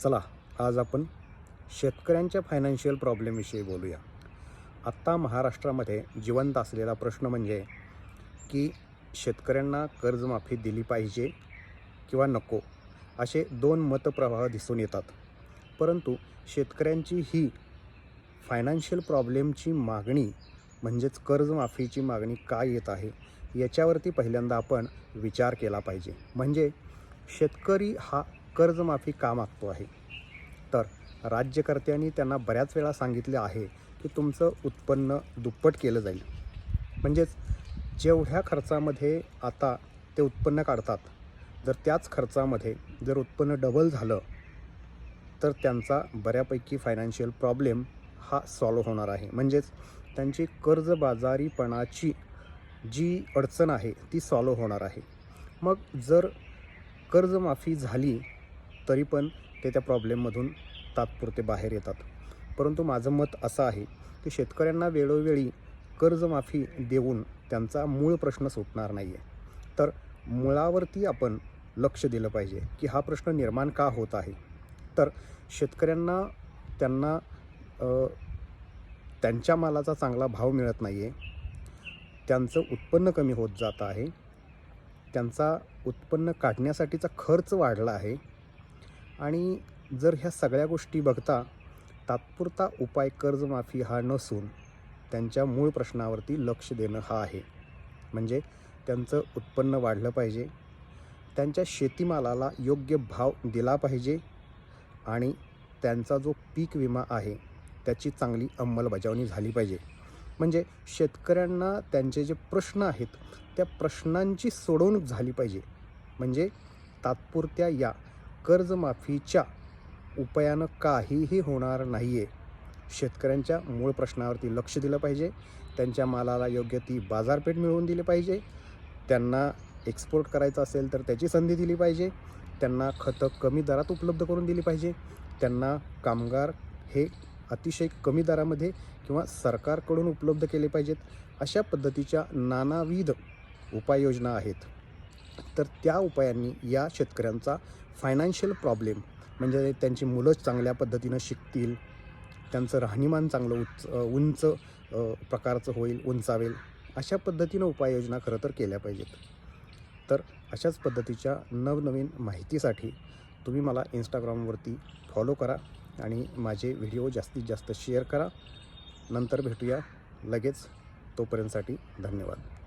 चला आज आपण शेतकऱ्यांच्या फायनान्शियल प्रॉब्लेमविषयी बोलूया. आत्ता महाराष्ट्रामध्ये जिवंत असलेला प्रश्न म्हणजे की शेतकऱ्यांना कर्जमाफी दिली पाहिजे किंवा नको असे दोन मतप्रवाह दिसून येतात. परंतु शेतकऱ्यांची ही फायनान्शियल प्रॉब्लेमची मागणी म्हणजेच कर्जमाफीची मागणी काय येत आहे याच्यावरती पहिल्यांदा आपण विचार केला पाहिजे. म्हणजे शेतकरी हा कर्जमाफी का मागतो आहे? तर राज्यकर्त्यांनी त्यांना बऱ्याच वेळा सांगितले आहे की तुमचं उत्पन्न दुप्पट केलं जाईल. म्हणजेच जेवढ्या खर्चामध्ये आता ते उत्पन्न काढतात जर त्याच खर्चामध्ये जर उत्पन्न डबल झालं तर त्यांचा बऱ्यापैकी फायनान्शियल प्रॉब्लेम हा सॉल्व होणार आहे. म्हणजेच त्यांची कर्जबाजारीपणाची जी अडचण आहे ती सॉल्व होणार आहे. मग जर कर्जमाफी झाली तरी पण ते त्या प्रॉब्लेममधून तात्पुरते बाहेर येतात. परंतु माझं मत असं आहे की शेतकऱ्यांना वेळोवेळी कर्जमाफी देऊन त्यांचा मूळ प्रश्न सुटणार नाही आहे तर मुळावरती आपण लक्ष दिलं पाहिजे की हा प्रश्न निर्माण का होत आहे. तर शेतकऱ्यांना त्यांना त्यांच्या मालाचा चांगला भाव मिळत नाही आहे त्यांचं उत्पन्न कमी होत जात आहे. त्यांचा उत्पन्न काढण्यासाठीचा खर्च वाढला आहे. आणि जर ह्या सगळ्या गोष्टी बघता तात्पुरता उपाय कर्जमाफी हा नसून त्यांच्या मूळ प्रश्नावरती लक्ष देणं हा आहे. म्हणजे त्यांचं उत्पन्न वाढलं पाहिजे त्यांच्या शेतीमालाला योग्य भाव दिला पाहिजे आणि त्यांचा जो पीक विमा आहे त्याची चांगली अंमलबजावणी झाली पाहिजे. म्हणजे शेतकऱ्यांना त्यांचे जे प्रश्न आहेत त्या प्रश्नांची सोडवणूक झाली पाहिजे. म्हणजे तात्पुरत्या या कर्जमाफीच्या उपायानं काहीही होणार नाही आहे शेतकऱ्यांच्या मूळ प्रश्नावरती लक्ष दिलं पाहिजे. त्यांच्या मालाला योग्य ती बाजारपेठ मिळवून दिली पाहिजे. त्यांना एक्सपोर्ट करायचं असेल तर त्याची संधी दिली पाहिजे. त्यांना खतं कमी दरात उपलब्ध करून दिली पाहिजे. त्यांना कामगार हे अतिशय कमी दरामध्ये किंवा सरकारकडून उपलब्ध केले पाहिजेत. अशा पद्धतीच्या नानाविध उपाययोजना आहेत. तर त्या उपायांनी या शेतकऱ्यांचा फायनान्शियल प्रॉब्लेम म्हणजे त्यांची मुलं चांगल्या पद्धतीनं शिकतील त्यांचं राहणीमान चांगलं उच्च उंच प्रकारचं होईल उंचावेल अशा पद्धतीनं उपाययोजना खरं तर केल्या पाहिजेत. तर अशाच पद्धतीच्या नवनवीन माहितीसाठी तुम्ही मला इंस्टाग्रामवरती फॉलो करा आणि माझे व्हिडिओ जास्तीत जास्त शेअर करा. नंतर भेटूया. लगेच तोपर्यंतसाठी धन्यवाद.